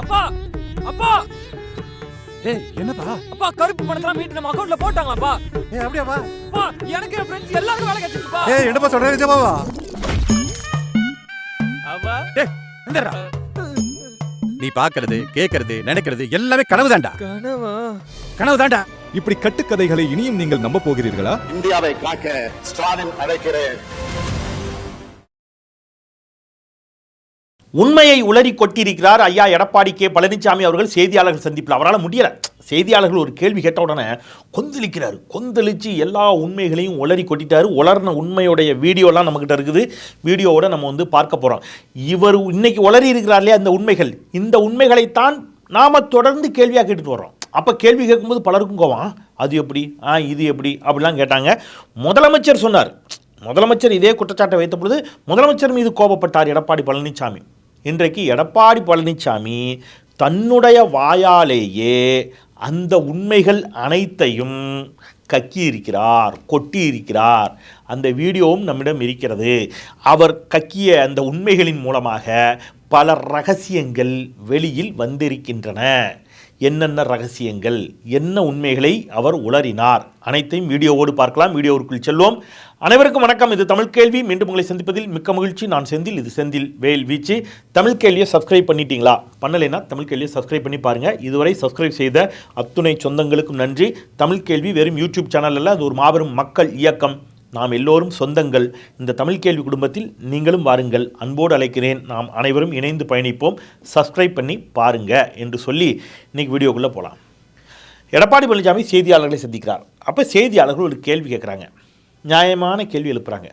அப்பா! அப்பா! ஏய் என்னப்பா? அப்பா கருப்பு பணத்தெல்லாம் மீட்டு நம்ம அக்கவுண்ட்ல போட்டாங்களாப்பா? ஏய் அப்படியாப்பா அப்பா எனக்கு என் ஃப்ரெண்ட்ஸ் எல்லாரும் வேலை கிடைச்சிருச்சுப்பா. ஏய் என்னப்பா சொல்ற நிஜமாவா? அப்பா டேய் இந்தடா. நீ பாக்குறது கேக்குறது நினைக்கிறது எல்லாமே கனவு தான்டா கனவா? கனவு தான்டா இப்படி கட்டுக்கதைகளை இனியும் நீங்கள் நம்ப போகிறீர்களா? இந்தியாவை காக்க ஸ்டாலின் அழைக்கிறேன். உண்மையை உளறி கொட்டியிருக்கிறார் ஐயா எடப்பாடி கே. பழனிசாமி அவர்கள் செய்தியாளர்கள் சந்திப்பில். அவரால் முடியல. செய்தியாளர்கள் ஒரு கேள்வி கேட்ட உடனே கொந்தளிக்கிறார். கொந்தளித்து எல்லா உண்மைகளையும் உளறி கொட்டிட்டாரு. உளர்ன உண்மையுடைய வீடியோலாம் நம்மக்கிட்ட இருக்குது. வீடியோவோட நம்ம வந்து பார்க்க போகிறோம் இவர் இன்னைக்கு உளறி இருக்கிறார் இல்லையா அந்த உண்மைகள்? இந்த உண்மைகளைத்தான் நாம தொடர்ந்து கேள்வியாக கேட்டுட்டு வரோம் அப்போ கேள்வி கேட்கும்போது பலருக்கும் கோவம். அது எப்படி? ஆ இது எப்படி? அப்படிலாம் கேட்டாங்க. முதலமைச்சர் சொன்னார். முதலமைச்சர் இதே குற்றச்சாட்டை வைத்த பொழுது முதலமைச்சர் மீது கோபப்பட்டார் எடப்பாடி பழனிசாமி இன்றைக்கு எடப்பாடி பழனிசாமி தன்னுடைய வாயாலேயே அந்த உண்மைகள் அனைத்தையும் கக்கி இருக்கிறார் கொட்டி இருக்கிறார் அந்த வீடியோவும் நம்மிடம் இருக்கிறது. அவர் கக்கிய அந்த உண்மைகளின் மூலமாக பல ரகசியங்கள் வெளியில் வந்திருக்கின்றன. என்னென்ன ரகசியங்கள் என்ன உண்மைகளை அவர் உளறினார்? அனைத்தையும் வீடியோவோடு பார்க்கலாம். வீடியோவுக்குள் செல்வோம். அனைவருக்கும் வணக்கம். இது தமிழ் கேள்வி. மீண்டும் உங்களை சந்திப்பதில் மிக்க மகிழ்ச்சி. நான் செந்தில் இது செந்தில் வேல் வீச்சு. தமிழ் கேள்வியை சப்ஸ்கிரைப் பண்ணிட்டீங்களா? பண்ணலைன்னா தமிழ் கேள்வியை சப்ஸ்கிரைப் பண்ணி பாருங்கள் இதுவரை சப்ஸ்கிரைப் செய்த அத்துணை சொந்தங்களுக்கும் நன்றி. தமிழ் கேள்வி வெறும் யூடியூப் சேனல் அல்ல அது ஒரு மாபெரும் மக்கள் இயக்கம். நாம் எல்லோரும் சொந்தங்கள். இந்த தமிழ் கேள்வி குடும்பத்தில் நீங்களும் வாருங்கள். அன்போடு அழைக்கிறேன். நாம் அனைவரும் இணைந்து பயணிப்போம். சப்ஸ்கிரைப் பண்ணி பாருங்க என்று சொல்லி இன்னைக்கு வீடியோக்குள்ளே போகலாம் எடப்பாடி பழனிசாமி செய்தியாளர்களை சந்திக்கிறார். அப்போ செய்தியாளர்கள் ஒரு கேள்வி கேட்குறாங்க நியாயமான கேள்வி எழுப்புறாங்க.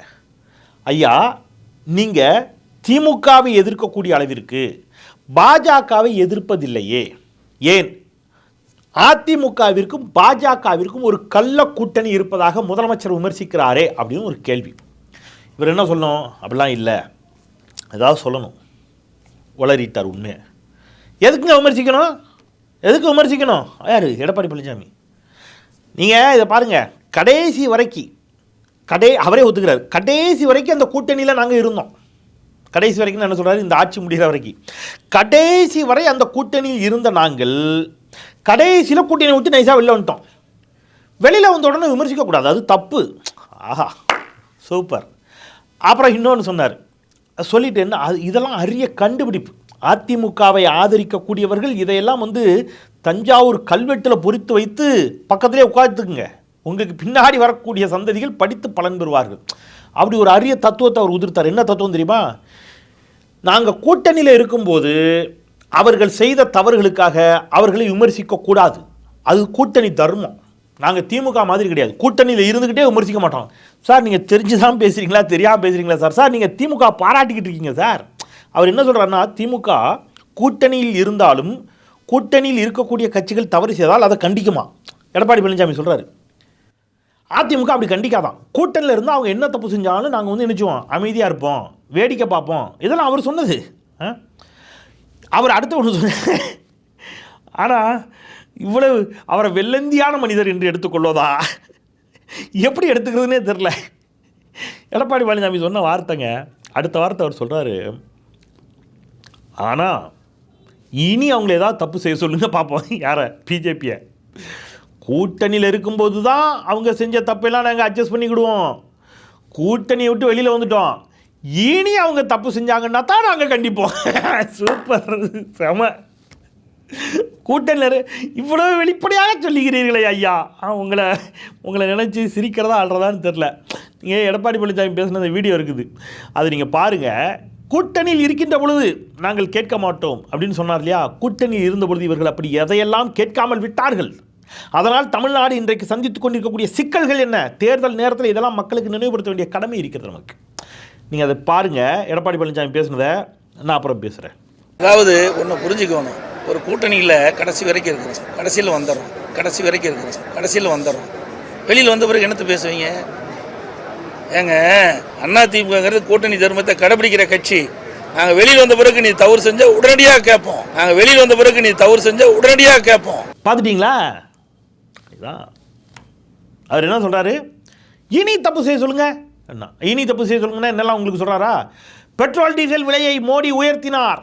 ஐயா நீங்கள் திமுகவை எதிர்க்கக்கூடிய அளவிற்கு பாஜகவை எதிர்ப்பதில்லையே. ஏன்? அதிமுகவிற்கும் பாஜகவிற்கும் ஒரு கள்ள கூட்டணி இருப்பதாக முதலமைச்சர் விமர்சிக்கிறாரே அப்படின்னு ஒரு கேள்வி. இவர் என்ன சொல்லணும்? அப்படிலாம் இல்லை. ஏதாவது சொல்லணும். உளறிட்டார் உண்மையை. எதுக்குங்க விமர்சிக்கணும்? எதுக்கு விமர்சிக்கணும்? யார்? எடப்பாடி பழனிசாமி. நீங்கள் இதை பாருங்கள் கடைசி வரைக்கும் கடை அவரே ஒத்துக்கிறார். கடைசி வரைக்கும் அந்த கூட்டணியில் நாங்கள் இருந்தோம். கடைசி வரைக்கும் என்ன சொல்கிறாரு இந்த ஆட்சி முடிகிற வரைக்கும் கடைசி வரை அந்த கூட்டணியில் இருந்த நாங்கள் கடைசியில் கூட்டணி விட்டு நைஸாக வெளில வந்துட்டோம். வெளியில் வந்த உடனே விமர்சிக்கக்கூடாது அது தப்பு. ஆஹா சூப்பர் அப்புறம் இன்னொன்று சொன்னார். சொல்லிட்டு என்ன அது இதெல்லாம் அரிய கண்டுபிடிப்பு. அதிமுகவை ஆதரிக்கக்கூடியவர்கள் இதையெல்லாம் வந்து தஞ்சாவூர் கல்வெட்டில் பொறித்து வைத்து பக்கத்திலே உட்காந்துக்குங்க உங்களுக்கு பின்னாடி வரக்கூடிய சந்ததிகள் படித்து பலன் பெறுவார்கள். அப்படி ஒரு அரிய தத்துவத்தை அவர் உதிர்த்தார். என்ன தத்துவம் தெரியுமா? நாங்கள் கூட்டணியில் இருக்கும்போது அவர்கள் செய்த தவறுகளுக்காக அவர்களை விமர்சிக்கக்கூடாது. அது கூட்டணி தர்மம். நாங்கள் திமுக மாதிரி கிடையாது. கூட்டணியில் இருந்துக்கிட்டே விமர்சிக்க மாட்டோம். சார் நீங்கள் தெரிஞ்சு தான் பேசுகிறீங்களா தெரியாமல் பேசுகிறீங்களா சார்? சார் நீங்கள் திமுக பாராட்டிக்கிட்டு இருக்கீங்க சார். அவர் என்ன சொல்கிறாருன்னா திமுக கூட்டணியில் இருந்தாலும் கூட்டணியில் இருக்கக்கூடிய கட்சிகள் தவறு செய்தால் அதை கண்டிக்குமா? எடப்பாடி பழனிசாமி சொல்கிறாரு அதிமுக அப்படி கண்டிக்காதான். கூட்டணியில் இருந்தால் அவங்க என்ன தப்பு செஞ்சாலும் நாங்கள் வந்து நினச்சுவோம் அமைதியாக இருப்போம். வேடிக்கை பார்ப்போம். இதெல்லாம் அவர் சொன்னது. ஆ? அவர் அடுத்த ஒன்று சொன்ன ஆனால் இவ்வளவு அவரை வெள்ளந்தியான மனிதர் என்று எடுத்துக்கொள்வதா? எப்படி எடுத்துக்கிறதுனே தெரில எடப்பாடி பழனிசாமி சொன்ன வார்த்தைங்க அடுத்த வார்த்தை அவர் சொல்கிறாரு ஆனால் இனி அவங்கள ஏதாவது தப்பு செய்ய சொல்லுங்க பார்ப்போம். யாரை? பிஜேபியை. கூட்டணியில் இருக்கும்போது தான் அவங்க செஞ்ச தப்பெல்லாம் நாங்கள் அட்ஜஸ்ட் பண்ணிக்கிடுவோம். கூட்டணியை விட்டு வெளியில் வந்துட்டோம். இனி அவங்க தப்பு செஞ்சாங்கன்னா தான் நாங்கள் கண்டிப்போம். சூப்பர். செம. கூட்டணியில் இவ்வளோ வெளிப்படையாக சொல்லுகிறீர்களே ஐயா. உங்களை உங்களை நினச்சி சிரிக்கிறதா ஆடுறதான்னு தெரில நீங்கள் எடப்பாடி பழனிசாமி பேசின அந்த வீடியோ இருக்குது. அது நீங்கள் பாருங்கள் கூட்டணியில் இருக்கின்ற பொழுது நாங்கள் கேட்க மாட்டோம் அப்படின்னு சொன்னார் இல்லையா? கூட்டணியில் இருந்த பொழுது இவர்கள் அப்படி எதையெல்லாம் கேட்காமல் விட்டார்கள்? அதனால் தமிழ்நாடு இன்றைக்கு சந்தித்துக் கொண்டிருக்கக்கூடிய சிக்கல்கள் என்ன? தேர்தல் நேரத்தில் இதெல்லாம் மக்களுக்கு நினைவுபடுத்த வேண்டிய கடமை இருக்கிறது நமக்கு. நீங்கள் அதை பாருங்கள் எடப்பாடி பழனிசாமி பேசுனதை நான் அப்புறம் பேசுகிறேன் அதாவது ஒன்று புரிஞ்சுக்கணும். ஒரு கூட்டணியில் கடைசி வரைக்கும் இருக்கிறோம் கடைசியில் வந்துடுறோம். கடைசி வரைக்கும் இருக்கிறோம் கடைசியில் வந்துடுறோம். வெளியில் வந்த பிறகு என்னத்தை பேசுவீங்க? ஏங்க அண்ணா திமுகங்கிறது கூட்டணி தர்மத்தை கடைபிடிக்கிற கட்சி. நாங்கள் வெளியில் வந்த பிறகு நீ தவறு செஞ்சால் உடனடியாக கேட்போம். நாங்கள் வெளியில் வந்த பிறகு நீ தவறு செஞ்சால் உடனடியாக கேட்போம். பார்த்துட்டீங்களா? இதான். அவர் என்ன சொல்கிறாரு இனி தப்பு செய்ய சொல்லுங்க. என்ன இனி தப்பு செய்ய சொல்லுங்கன்னா என்னெல்லாம் உங்களுக்கு சொல்கிறாரா பெட்ரோல் டீசல் விலையை மோடி உயர்த்தினார்.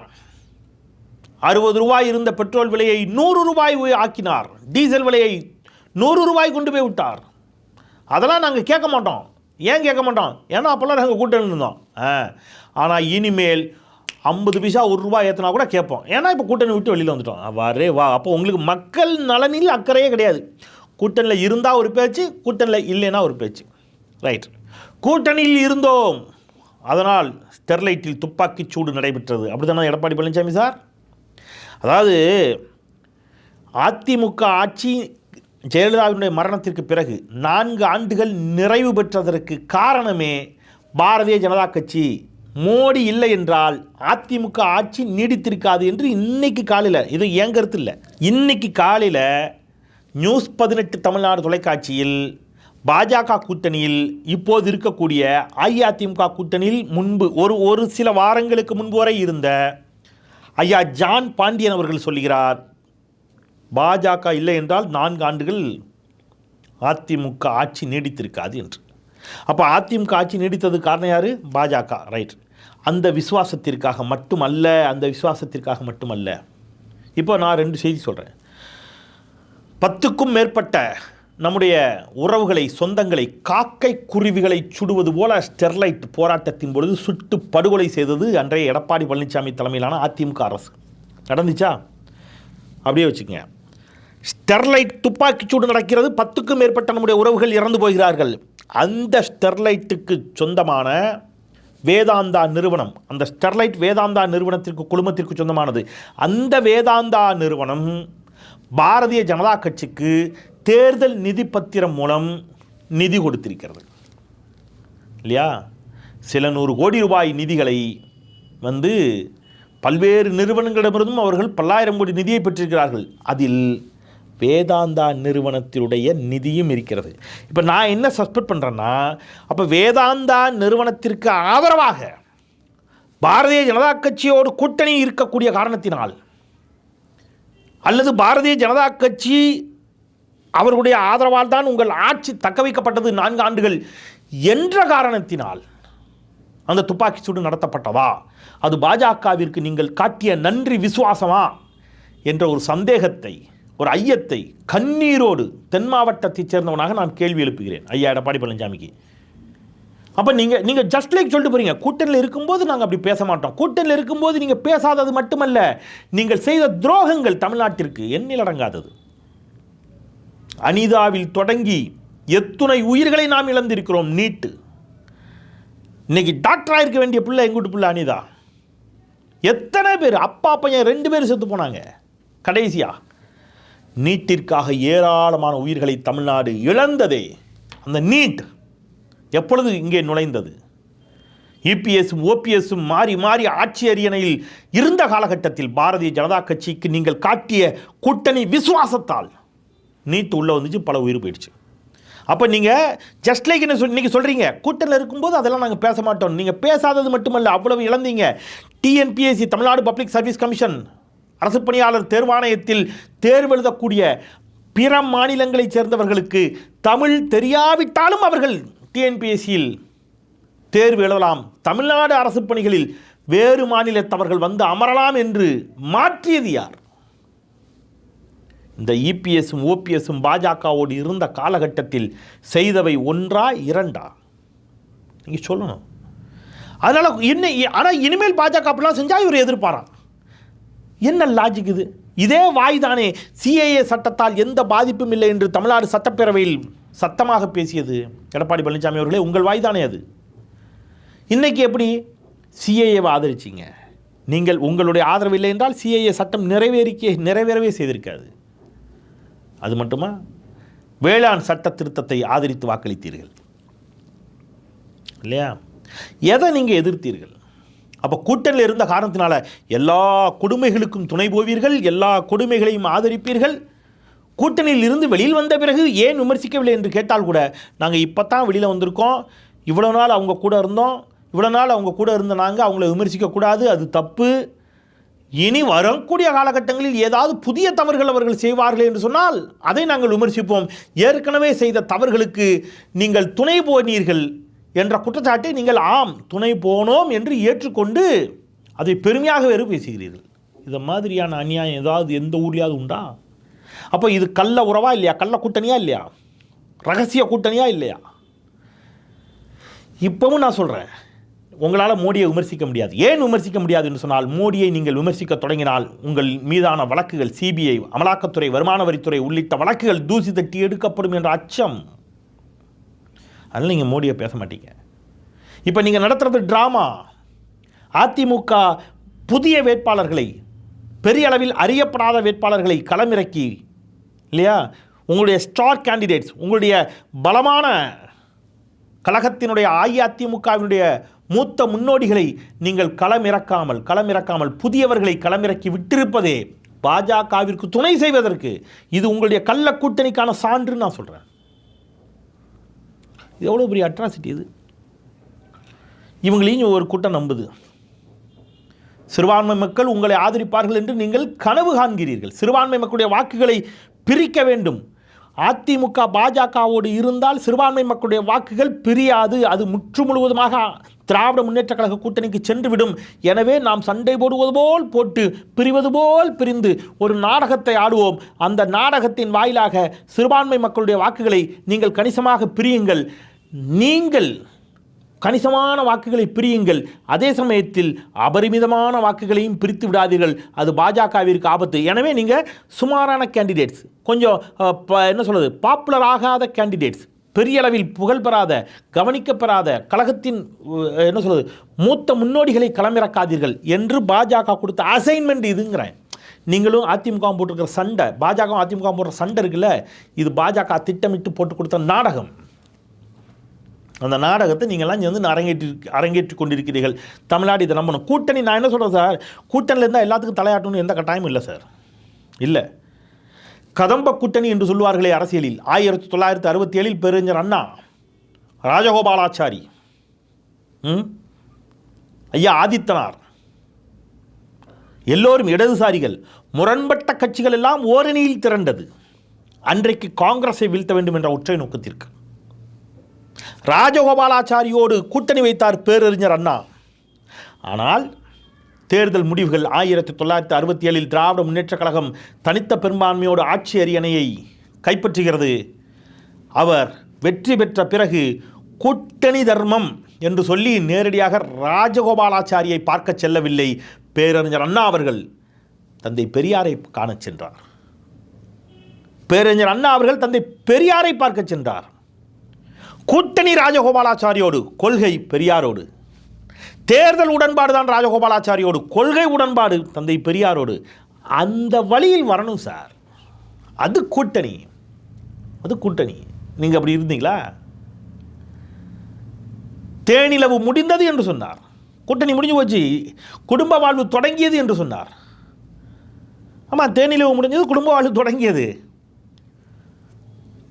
அறுபது ரூபாய் இருந்த பெட்ரோல் விலையை நூறு ரூபாய் ஆக்கினார். டீசல் விலையை நூறு ரூபாய் கொண்டு போய் விட்டார். அதெல்லாம் நாங்கள் கேட்க மாட்டோம். ஏன் கேட்க மாட்டோம்? ஏன்னா அப்போல்லாம் நாங்கள் கூட்டணி இருந்தோம். ஆ. ஆனால் இனிமேல் ஐம்பது பைசா ஒரு ரூபாய் ஏற்றினா கூட கேட்போம். ஏன்னா இப்போ கூட்டணி விட்டு வெளியில் வந்துட்டோம். வரே வா அப்போ உங்களுக்கு மக்கள் நலனில் அக்கறையே கிடையாது. கூட்டணியில் இருந்தால் ஒரு பேச்சு கூட்டணியில் இல்லைன்னா ஒரு பேச்சு. ரைட். கூட்டணியில் இருந்தோம். அதனால் ஸ்டெர்லைட்டில் துப்பாக்கிச் சூடு நடைபெற்றது. அப்படி தானே எடப்பாடி பழனிசாமி சார்? அதாவது அதிமுக ஆட்சி ஜெயலலிதாவினுடைய மரணத்திற்கு பிறகு நான்கு ஆண்டுகள் நிறைவு பெற்றதற்கு காரணமே பாரதிய ஜனதா கட்சி. மோடி இல்லை என்றால் அதிமுக ஆட்சி நீடித்திருக்காது என்று இன்னைக்கு காலையில் இது என் கருத்து இல்லை? இன்னைக்கு காலையில் நியூஸ் பதினெட்டு தமிழ்நாடு தொலைக்காட்சியில் பாஜக கூட்டணியில் இப்போது இருக்கக்கூடிய அஇஅதிமுக கூட்டணியில் முன்பு ஒரு ஒரு சில வாரங்களுக்கு முன்பு வரை இருந்த ஐயா ஜான் பாண்டியன் அவர்கள் சொல்கிறார் பாஜக இல்லை என்றால் நான்கு ஆண்டுகள் அதிமுக ஆட்சி நீடித்திருக்காது என்று. அப்போ அதிமுக ஆட்சி நீடித்தது காரணம் யார்? பாஜக ரைட் அந்த விசுவாசத்திற்காக மட்டுமல்ல அந்த விசுவாசத்திற்காக மட்டுமல்ல. இப்போ நான் ரெண்டு செய்தி சொல்கிறேன் பத்துக்கும் மேற்பட்ட நம்முடைய உறவுகளை சொந்தங்களை காக்கை குருவிகளை சுடுவது போல ஸ்டெர்லைட் போராட்டத்தின் பொழுது சுட்டு படுகொலை செய்தது அன்றைய எடப்பாடி பழனிசாமி தலைமையிலான அதிமுக அரசு. நடந்துச்சா? அப்படியே வச்சுக்கோங்க. ஸ்டெர்லைட் துப்பாக்கிச்சூடு நடக்கிறது பத்துக்கும் மேற்பட்ட நம்முடைய உறவுகள் இறந்து போகிறார்கள். அந்த ஸ்டெர்லைட்டுக்கு சொந்தமான வேதாந்தா நிறுவனம் அந்த ஸ்டெர்லைட் வேதாந்தா நிறுவனத்திற்கு குழுமத்திற்கு சொந்தமானது. அந்த வேதாந்தா நிறுவனம் பாரதிய ஜனதா கட்சிக்கு தேர்தல் நிதி பத்திரம் மூலம் நிதி கொடுத்திருக்கிறது. இல்லையா? சில நூறு கோடி ரூபாய் நிதிகளை வந்து பல்வேறு நிறுவனங்களிடமிருந்தும் அவர்கள் பல்லாயிரம் கோடி நிதியை பெற்றிருக்கிறார்கள். அதில் வேதாந்தா நிறுவனத்தினுடைய நிதியும் இருக்கிறது. இப்போ நான் என்ன சஸ்பெக்ட் பண்ணுறேன்னா அப்போ வேதாந்தா நிறுவனத்திற்கு ஆதரவாக பாரதிய ஜனதா கட்சியோடு கூட்டணி இருக்கக்கூடிய காரணத்தினால் அல்லது பாரதிய ஜனதா கட்சி அவர்களுடைய ஆதரவால் தான் உங்கள் ஆட்சி தக்க வைக்கப்பட்டது நான்கு ஆண்டுகள் என்ற காரணத்தினால் அந்த துப்பாக்கி சூடு நடத்தப்பட்டதா? அது பாஜகவிற்கு நீங்கள் காட்டிய நன்றி விசுவாசமா? என்ற ஒரு சந்தேகத்தை ஒரு ஐயத்தை கண்ணீரோடு தென் மாவட்டத்தைச் சேர்ந்தவனாக நான் கேள்வி எழுப்புகிறேன். ஐயா எடப்பாடி பழனிசாமிக்கு. அப்போ நீங்கள் நீங்கள் ஜஸ்ட் லைக் சொல்லிட்டு போறீங்க. கூட்டணியில் இருக்கும்போது நாங்கள் அப்படி பேச மாட்டோம். கூட்டணியில் இருக்கும்போது நீங்கள் பேசாதது மட்டுமல்ல. நீங்கள் செய்த துரோகங்கள் தமிழ்நாட்டிற்கு எண்ணில் அடங்காதது. அனிதாவில் தொடங்கி எத்துணை உயிர்களை நாம் இழந்திருக்கிறோம். நீட்டு. இன்னைக்கு டாக்டராக இருக்க வேண்டிய பிள்ளை எங்கூட்டு பிள்ளை அனிதா? எத்தனை பேர்? அப்பா பையன் ரெண்டு பேர் செத்து போனாங்க. கடைசியா. நீட்டிற்காக ஏராளமான உயிர்களை தமிழ்நாடு இழந்ததே அந்த நீட். எப்பொழுது இங்கே நுழைந்தது? இபிஎஸும் ஓபிஎஸும் மாறி மாறி ஆட்சி அரியணையில் இருந்த காலகட்டத்தில் பாரதிய ஜனதா கட்சிக்கு நீங்கள் காட்டிய கூட்டணி விசுவாசத்தால் நீத்து உள்ளே வந்துச்சு பல உயிர் போயிடுச்சு. அப்போ நீங்கள் ஜஸ்ட் லைக் என்ன சொல் நீங்கள் சொல்கிறீங்க கூட்டணியில் இருக்கும்போது அதெல்லாம் நாங்கள் பேச மாட்டோம். நீங்கள் பேசாதது மட்டுமல்ல அவ்வளவு இழந்தீங்க. TNPSC Tamil Nadu public service commission அரசு பணியாளர் தேர்வாணையத்தில் தேர்வு எழுதக்கூடிய பிற மாநிலங்களைச் சேர்ந்தவர்களுக்கு தமிழ் தெரியாவிட்டாலும் அவர்கள் டிஎன்பிஎஸ்சியில் தேர்வு எழுதலாம். தமிழ்நாடு அரசு பணிகளில் வேறு மாநிலத்தவர்கள் வந்து அமரலாம் என்று மாற்றியது யார்? இந்த இபிஎஸும் ஓபிஎஸும் பாஜகவோடு இருந்த காலகட்டத்தில் செய்தவை ஒன்றா இரண்டா? நீங்கள் சொல்லணும். அதனால் என்ன ஆனால் இனிமேல் பாஜக அப்படிலாம் செஞ்சால் இவர் எதிர்பாராம் என்ன லாஜிக் இது? இதே வாய் தானே சிஏஏ சட்டத்தால் எந்த பாதிப்பும் இல்லை என்று தமிழ்நாடு சட்டப்பேரவையில் சத்தமாக பேசியது. எடப்பாடி பழனிசாமி அவர்களே உங்கள் வாய் தானே அது. இன்னைக்கு எப்படி சிஏஏவை ஆதரிச்சிங்க? நீங்கள் உங்களுடைய ஆதரவு இல்லை என்றால் சிஏஏ சட்டம் நிறைவேறிக்க நிறைவேறவே செய்திருக்காது. அது மட்டுமா? வேளாண் சட்ட திருத்தத்தை ஆதரித்து வாக்களித்தீர்கள். இல்லையா? எதை நீங்கள் எதிர்த்தீர்கள்? அப்போ கூட்டணியில் இருந்த காரணத்தினால எல்லா கொடுமைகளுக்கும் துணை போவீர்கள் எல்லா கொடுமைகளையும் ஆதரிப்பீர்கள். கூட்டணியில் இருந்து வெளியில் வந்த பிறகு ஏன் விமர்சிக்கவில்லை என்று கேட்டால் கூட நாங்கள் இப்போ தான் வெளியில் வந்திருக்கோம். இவ்வளோ நாள் அவங்க கூட இருந்தோம். இவ்வளோ நாள் அவங்க கூட இருந்த நாங்கள் அவங்கள விமர்சிக்கக்கூடாது அது தப்பு. இனி வரக்கூடிய காலகட்டங்களில் ஏதாவது புதிய தவறுகள் அவர்கள் செய்வார்கள் என்று சொன்னால் அதை நாங்கள் விமர்சிப்போம். ஏற்கனவே செய்த தவறுகளுக்கு நீங்கள் துணை போனீர்கள். என்ற குற்றச்சாட்டை நீங்கள் ஆம் துணை போனோம் என்று ஏற்றுக்கொண்டு அதை பெருமையாக வேறு பேசுகிறீர்கள். இது மாதிரியான அநியாயம் ஏதாவது எந்த ஊர்லேயாவது உண்டா? அப்போ இது கள்ள உறவா இல்லையா? கள்ள கூட்டணியா இல்லையா? ரகசிய கூட்டணியா இல்லையா? இப்பவும் நான் சொல்கிறேன் உங்களால் மோடியை விமர்சிக்க முடியாது. ஏன் விமர்சிக்க முடியாது என்று சொன்னால் மோடியை நீங்கள் விமர்சிக்க தொடங்கினால் உங்கள் மீதான வழக்குகள் சிபிஐ அமலாக்கத்துறை வருமான வரித்துறை உள்ளிட்ட வழக்குகள் தூசி தட்டி எடுக்கப்படும் என்ற அச்சம். அதனால் நீங்கள் மோடியை பேச மாட்டீங்க. இப்போ நீங்கள் நடத்துகிறது ட்ராமா அதிமுக புதிய வேட்பாளர்களை பெரிய அளவில் அறியப்படாத வேட்பாளர்களை களமிறக்கி இல்லையா? உங்களுடைய ஸ்டார் கேண்டிடேட்ஸ் உங்களுடைய பலமான கழகத்தினுடைய அஇஅதிமுகவினுடைய மூத்த முன்னோடிகளை நீங்கள் களமிறக்காமல் களமிறக்காமல் புதியவர்களை களமிறக்கி விட்டிருப்பதே பாஜகவிற்கு துணை செய்வதற்கு இது உங்களுடைய கள்ள கூட்டணிக்கான சான்று நான் சொல்கிறேன் இது எவ்வளோ பெரிய அட்ராசிட்டி இது? இவங்களையும் ஒரு கூட்டம் நம்புது. சிறுபான்மை மக்கள் உங்களை ஆதரிப்பார்கள் என்று நீங்கள் கனவு காண்கிறீர்கள். சிறுபான்மை மக்களுடைய வாக்குகளை பிரிக்க வேண்டும். அதிமுக பாஜகவோடு இருந்தால் சிறுபான்மை மக்களுடைய வாக்குகள் பிரியாது. அது முற்று முழுவதுமாக திராவிட முன்னேற்ற கழக கூட்டணிக்கு சென்றுவிடும். எனவே நாம் சண்டை போடுவது போல் போட்டு பிரிவது போல் பிரிந்து ஒரு நாடகத்தை ஆடுவோம். அந்த நாடகத்தின் வாயிலாக சிறுபான்மை மக்களுடைய வாக்குகளை நீங்கள் கணிசமாக பிரியுங்கள். நீங்கள் கணிசமான வாக்குகளை பிரியுங்கள். அதே சமயத்தில் அபரிமிதமான வாக்குகளையும் பிரித்து விடாதீர்கள். அது பாஜகவிற்கு ஆபத்து. எனவே நீங்கள் சுமாரான கேண்டிடேட்ஸ் கொஞ்சம் என்ன சொல்கிறது பாப்புலர் ஆகாத கேண்டிடேட்ஸ் பெரிய அளவில் புகழ் பெறாத கவனிக்கப்பெறாத கழகத்தின் என்ன சொல்கிறது மூத்த முன்னோடிகளை களமிறக்காதீர்கள் என்று பாஜக கொடுத்த அசைன்மெண்ட் இதுங்கிறேன். நீங்களும் அதிமுக போட்டிருக்கிற சண்டை பாஜக அதிமுக போடுற சண்டை இருக்குல்ல இது பாஜக திட்டமிட்டு போட்டு கொடுத்த நாடகம். அந்த நாடகத்தை நீங்கள்லாம் வந்து அரங்கேற்றி அரங்கேற்றி கொண்டிருக்கிறீர்கள். தமிழ்நாடு இதை நம்பணும். கூட்டணி நான் என்ன சொல்கிறேன் சார்? கூட்டணியில் இருந்தால் எல்லாத்துக்கும் தலையாட்டணும்னு எந்த கட்டாயமும் இல்லை சார். இல்லை. கதம்ப கூட்டணி என்று சொல்லுவார்களே அரசியலில். ஆயிரத்தி தொள்ளாயிரத்தி அறுபத்தி ஏழில் பெருஞ்சர் அண்ணா ராஜகோபாலாச்சாரி. ம்? ஐயா ஆதித்தனார். எல்லோரும் இடதுசாரிகள். முரண்பட்ட கட்சிகள் எல்லாம் ஓரணியில் திரண்டது. அன்றைக்கு காங்கிரஸை வீழ்த்த வேண்டும் என்ற ஒற்றை நோக்கத்திற்கு. ராஜகோபாலாச்சாரியோடு கூட்டணி வைத்தார் பேரறிஞர் அண்ணா. ஆனால் தேர்தல் முடிவுகள் ஆயிரத்தி தொள்ளாயிரத்தி அறுபத்தி ஏழில் திராவிட முன்னேற்றக் கழகம் தனித்த பெரும்பான்மையோடு ஆட்சி அரியணையை கைப்பற்றுகிறது. அவர் வெற்றி பெற்ற பிறகு கூட்டணி தர்மம் என்று சொல்லி நேரடியாக ராஜகோபாலாச்சாரியை பார்க்க செல்லவில்லை பேரறிஞர் அண்ணா அவர்கள். தந்தை பெரியாரை காணச் சென்றார். பேரறிஞர் அண்ணா அவர்கள் தந்தை பெரியாரை பார்க்க சென்றார். கூட்டணி ராஜகோபாலாச்சாரியோடு கொள்கை பெரியாரோடு. தேர்தல் உடன்பாடு தான் ராஜகோபாலாச்சாரியோடு கொள்கை உடன்பாடு தந்தை பெரியாரோடு. அந்த வழியில் வரணும் சார். அது கூட்டணி. அது கூட்டணி. நீங்கள் அப்படி இருந்தீங்களா? தேனிலவு முடிந்தது என்று சொன்னார். கூட்டணி முடிஞ்சு போச்சு. குடும்ப வாழ்வு தொடங்கியது என்று சொன்னார். ஆமாம் தேனிலவு முடிஞ்சது குடும்ப வாழ்வு தொடங்கியது.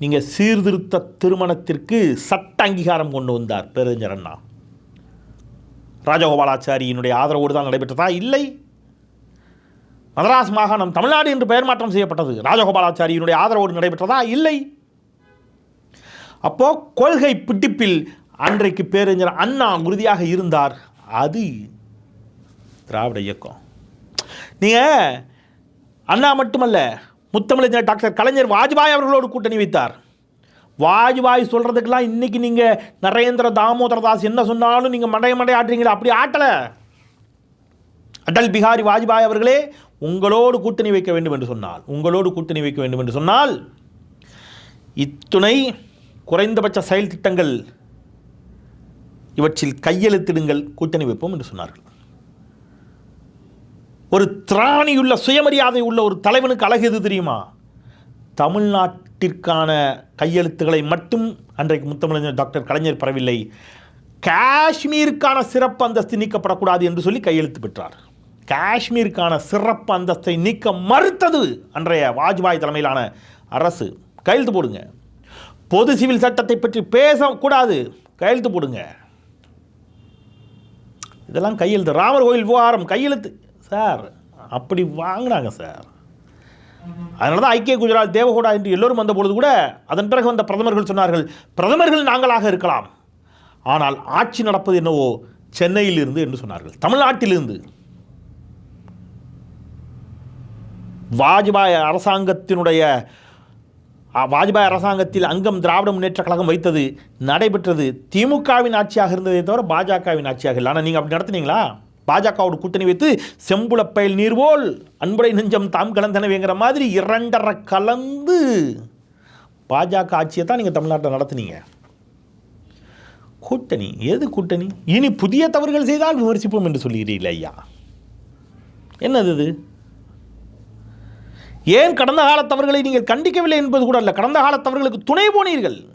நீங்கள் சீர்திருத்த திருமணத்திற்கு சட்ட அங்கீகாரம் கொண்டு வந்தார் பேரறிஞர் அண்ணா. ராஜகோபாலாச்சாரியினுடைய ஆதரவோடு தான் நடைபெற்றதா இல்லை. மதராஸ் மாகாணம் தமிழ்நாடு என்று பெயர் மாற்றம் செய்யப்பட்டது. ராஜகோபாலாச்சாரியினுடைய ஆதரவோடு நடைபெற்றதா இல்லை. அப்போ கொள்கை பிடிப்பில் அன்றைக்கு பேரறிஞர் அண்ணா உறுதியாக இருந்தார். அது திராவிட இயக்கம். நீங்கள் அண்ணா மட்டுமல்ல முத்தமிழர் டாக்டர் கலைஞர் வாஜ்பாய் அவர்களோடு கூட்டணி வைத்தார். வாஜ்பாய் சொல்கிறதுக்கெல்லாம் இன்றைக்கி நீங்கள் நரேந்திர தாமோதர தாஸ் என்ன சொன்னாலும் நீங்கள் மடைய மடைய ஆட்டுறீங்களா அப்படி ஆட்டலை. அடல் பிகாரி வாஜ்பாய் அவர்களே உங்களோடு கூட்டணி வைக்க வேண்டும் என்று சொன்னால் உங்களோடு கூட்டணி வைக்க வேண்டும் என்று சொன்னால் இத்துணை குறைந்தபட்ச செயல் திட்டங்கள் இவற்றில் கையெழுத்திடுங்கள் கூட்டணி வைப்போம் என்று சொன்னார்கள். ஒரு திராணியுள்ள சுயமரியாதை உள்ள ஒரு தலைவனுக்கு அழகு எது தெரியுமா? தமிழ்நாட்டிற்கான கையெழுத்துக்களை மட்டும் அன்றைக்கு முத்தமிழஞ்சர் டாக்டர் கலைஞர் பெறவில்லை காஷ்மீருக்கான சிறப்பு அந்தஸ்து நீக்கப்படக்கூடாது என்று சொல்லி கையெழுத்து பெற்றார். காஷ்மீருக்கான சிறப்பு அந்தஸ்தை நீக்க மறுத்தது அன்றைய வாஜ்பாய் தலைமையிலான அரசு. கையெழுத்து போடுங்க. பொது சிவில் சட்டத்தை பற்றி பேசக்கூடாது. கையெழுத்து போடுங்க. இதெல்லாம் கையெழுத்து. ராமர் கோயில் விவகாரம் கையெழுத்து. சார். அப்படி வாங்கினாங்க சார். அதனால தான் ஐக்கிய குஜராத் தேவகோடா என்று எல்லோரும் வந்த பொழுது கூட அதன் பிறகு வந்த பிரதமர்கள் சொன்னார்கள் பிரதமர்கள் நாங்களாக இருக்கலாம். ஆனால் ஆட்சி நடப்பது என்னவோ சென்னையில் இருந்து என்று சொன்னார்கள். தமிழ்நாட்டிலிருந்து. வாஜ்பாய் அரசாங்கத்தினுடைய வாஜ்பாய் அரசாங்கத்தில் அங்கம் திராவிட முன்னேற்ற கழகம் வைத்தது நடைபெற்றது திமுகவின் ஆட்சியாக இருந்ததை தவிர பாஜகவின் ஆட்சியாக இல்லை. ஆனால் நீங்கள் அப்படி நடத்துனீங்களா? பாஜகவோட கூட்டணி வைத்து செம்புளப்பயல் நீர்வோல் அன்புடை நெஞ்சம் தாம் கலந்தனவேங்கிற மாதிரி இரண்டரை கலந்து பாஜக ஆட்சியை தான் நீங்கள் தமிழ்நாட்டில் நடத்துனீங்க. கூட்டணி எது கூட்டணி? இனி புதிய தவறுகள் செய்தால் விமர்சிப்போம் என்று சொல்லுகிறீர்கள் ஐயா. என்னது இது? ஏன் கடந்த கால தவறுகளை நீங்கள் கண்டிக்கவில்லை என்பது கூட அல்ல. கடந்த கால தவறுகளுக்கு துணை போனீர்கள்.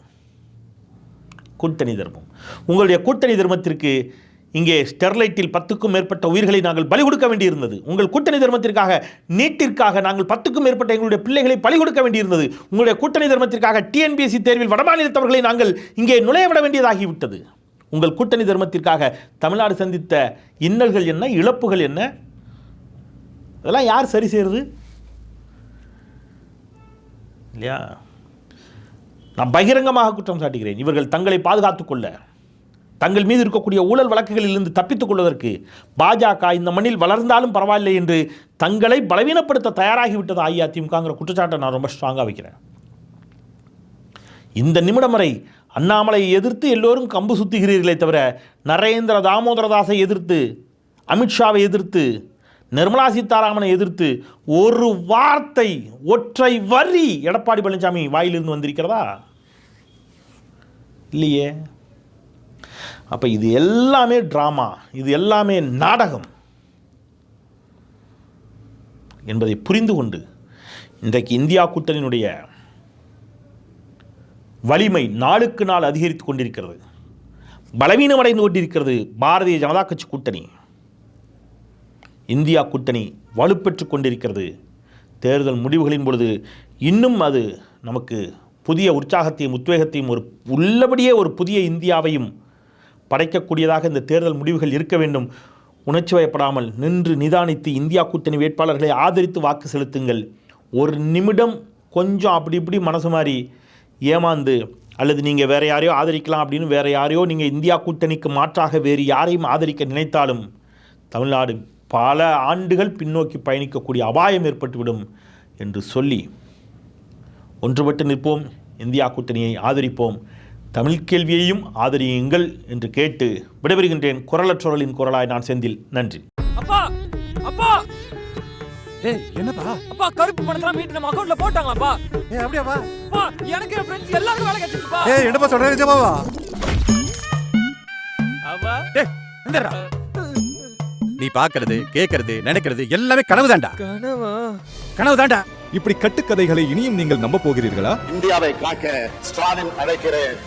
கூட்டணி தர்மம். உங்களுடைய கூட்டணி தர்மத்திற்கு இங்கே ஸ்டெர்லைட்டில் பத்துக்கும் மேற்பட்ட உயிர்களை நாங்கள் பலி கொடுக்க வேண்டியிருந்தது. உங்கள் கூட்டணி தர்மத்திற்காக நீட்டிற்காக நாங்கள் பத்துக்கும் மேற்பட்ட எங்களுடைய பிள்ளைகளை பலி கொடுக்க வேண்டியிருந்தது. உங்களுடைய கூட்டணி தர்மத்திற்காக டிஎன்பிஎஸ்சி தேர்வில் வடமாநிலத்தவர்களை நாங்கள் இங்கே நுழைய விட வேண்டியதாகிவிட்டது. உங்கள் கூட்டணி தர்மத்திற்காக தமிழ்நாடு சந்தித்த இன்னல்கள் என்ன இழப்புகள் என்ன? இதெல்லாம் யார் சரி செய்கிறது இல்லையா? நான் பகிரங்கமாக குற்றம் சாட்டுகிறேன். இவர்கள் தங்களை பாதுகாத்துக் கொள்ள. தங்கள் மீது இருக்கக்கூடிய ஊழல் வழக்குகளிலிருந்து தப்பித்துக் கொள்வதற்கு பாஜக இந்த மண்ணில் வளர்ந்தாலும் பரவாயில்லை என்று தங்களை பலவீனப்படுத்த தயாராகிவிட்டது அஇஅதிமுகங்கிற குற்றச்சாட்டை நான் ரொம்ப ஸ்ட்ராங்காக வைக்கிறேன். இந்த நிமிடம் வரை அண்ணாமலையை எதிர்த்து எல்லோரும் கம்பு சுத்துகிறீர்களே தவிர நரேந்திர தாமோதரதாஸை எதிர்த்து அமித்ஷாவை எதிர்த்து நிர்மலா சீதாராமனை எதிர்த்து ஒரு வார்த்தை ஒற்றை வரி எடப்பாடி பழனிசாமி வாயிலிருந்து வந்திருக்கிறதா? இல்லையே. அப்போ இது எல்லாமே ட்ராமா இது எல்லாமே நாடகம் என்பதை புரிந்து கொண்டு இன்றைக்கு இந்தியா கூட்டணியினுடைய வலிமை நாளுக்கு நாள் அதிகரித்து கொண்டிருக்கிறது. பலவீனமடைந்து கொண்டிருக்கிறது பாரதிய ஜனதா கட்சி கூட்டணி. இந்தியா கூட்டணி வலுப்பெற்று கொண்டிருக்கிறது. தேர்தல் முடிவுகளின் பொழுது இன்னும் அது நமக்கு புதிய உற்சாகத்தையும் உத்வேகத்தையும் ஒரு உள்ளபடியே ஒரு புதிய இந்தியாவையும் படைக்கக்கூடியதாக இந்த தேர்தல் முடிவுகள் இருக்க வேண்டும். உணர்ச்சி வயப்படாமல் நின்று நிதானித்து இந்தியா கூட்டணி வேட்பாளர்களை ஆதரித்து வாக்கு செலுத்துங்கள். ஒரு நிமிடம் கொஞ்சம் அப்படி இப்படி மனசு மாதிரி ஏமாந்து அல்லது நீங்கள் வேறு யாரையோ ஆதரிக்கலாம் அப்படின்னு வேறு யாரையோ நீங்கள் இந்தியா கூட்டணிக்கு மாற்றாக வேறு யாரையும் ஆதரிக்க நினைத்தாலும் தமிழ்நாடு பல ஆண்டுகள் பின்னோக்கி பயணிக்கக்கூடிய அபாயம் ஏற்பட்டுவிடும் என்று சொல்லி ஒன்றுபட்டு நிற்போம். இந்தியா கூட்டணியை ஆதரிப்போம். தமிழ் கேள்வியையும் ஆதரியுங்கள் என்று கேட்டு விடைபெறுகின்றேன். குரலற்றோர்களின் குரலாய் நான் செந்தில். நன்றி. அப்பா! அப்பா! ஏய் என்னப்பா? அப்பா கருப்பு பணத்தெல்லாம் மீட்டு நம்ம அக்கௌண்ட்ல போட்டாங்களாப்பா? ஏய் அப்படியாப்பா அப்பா எனக்கு என் ஃப்ரெண்ட்ஸ் எல்லாருக்கும் வேலை கிடைச்சிச்சுப்பா ஏய் என்னப்பா சொல்ற? நிஜமாவா? அப்பா டேய் இந்தடா. நீ பாக்குறது கேக்குறது நினைக்கிறது எல்லாமே கனவு தான்டா கனவா? கனவு தான்டா இப்படி கட்டுக்கதைகளை இனியும் நீங்கள் நம்ப போகிறீர்களா? இந்தியாவை காக்க ஸ்டாலின் அழைக்கிறேன்.